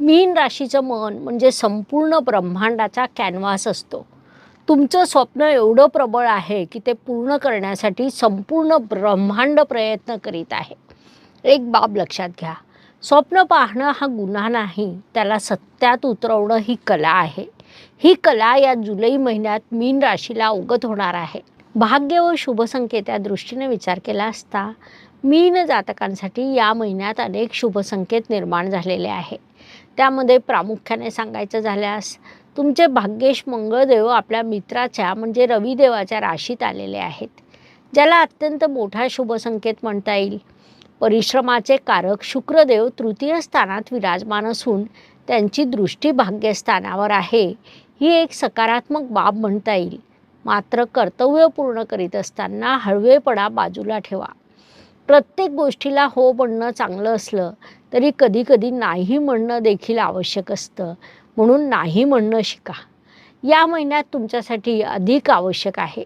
मीन राशीचं मन म्हणजे संपूर्ण ब्रह्मांडाचा कॅनव्हास असतो. तुमचं स्वप्न एवढं प्रबळ आहे की ते पूर्ण करण्यासाठी संपूर्ण ब्रह्मांड प्रयत्न करीत आहे. एक बाब लक्षात घ्या. स्वप्न पाहणं हा गुन्हा नाही त्याला सत्यात उतरवणं ही कला आहे. ही कला या जुलै महिन्यात मीन राशीला अवगत होणार आहे. भाग्य व शुभसंकेत या दृष्टीने विचार केला असता मीन जातकांसाठी या महिन्यात अनेक शुभसंकेत निर्माण झालेले आहे. त्यामध्ये प्रामुख्याने सांगायचं झाल्यास तुमचे भाग्येश मंगळदेव आपल्या मित्राच्या म्हणजे रविदेवाच्या राशीत आलेले आहेत. ज्याला अत्यंत मोठा शुभसंकेत म्हणता येईल. परिश्रमाचे कारक शुक्रदेव तृतीय स्थानात विराजमान असून त्यांची दृष्टी भाग्यस्थानावर आहे. ही एक सकारात्मक बाब म्हणता येईल. मात्र कर्तव्य पूर्ण करीत असताना हळवेपणा बाजूला ठेवा. प्रत्येक गोष्टीला हो म्हणणं चांगलं असलं तरी कधीकधी नाही म्हणणं देखील आवश्यक असतं. म्हणून नाही म्हणणं शिका. या महिन्यात तुमच्यासाठी अधिक आवश्यक आहे.